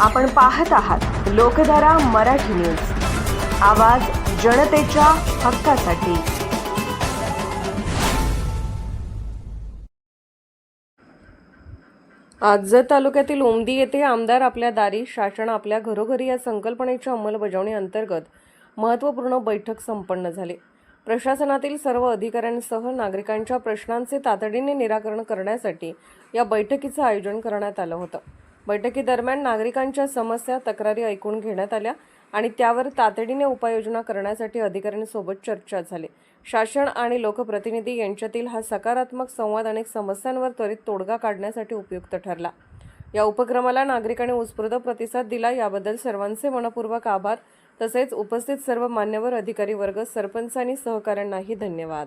आपण पाहत आहात लोकधारा मराठी न्यूज. आवाज जनतेच्या हक्कासाठी. आजत तालुक्यातील ओमदी येथे आमदार आपल्या दारी शासन आपल्या घरोघरी या संकल्पनेच्या अंमलबजावणी अंतर्गत महत्त्वपूर्ण बैठक संपन्न झाली. प्रशासनातील सर्व अधिकाऱ्यांसह नागरिकांच्या प्रश्नांचे तातडीने निराकरण करण्यासाठी या बैठकीचं आयोजन करण्यात आलं होतं. बैठकीदरम्यान नागरिकांच्या समस्या तक्रारी ऐकून घेण्यात आल्या आणि त्यावर तातडीने उपाययोजना करण्यासाठी अधिकाऱ्यांसोबत चर्चा झाली. शासन आणि लोकप्रतिनिधी यांच्यातील हा सकारात्मक संवाद अनेक समस्यांवर त्वरित तोडगा काढण्यासाठी उपयुक्त ठरला. या उपक्रमाला नागरिकांनी उत्स्फूर्त प्रतिसाद दिला. याबद्दल सर्वांचे मनपूर्वक आभार. तसेच उपस्थित सर्व मान्यवर अधिकारी वर्ग सरपंचांनी सहकाऱ्यांनाही धन्यवाद.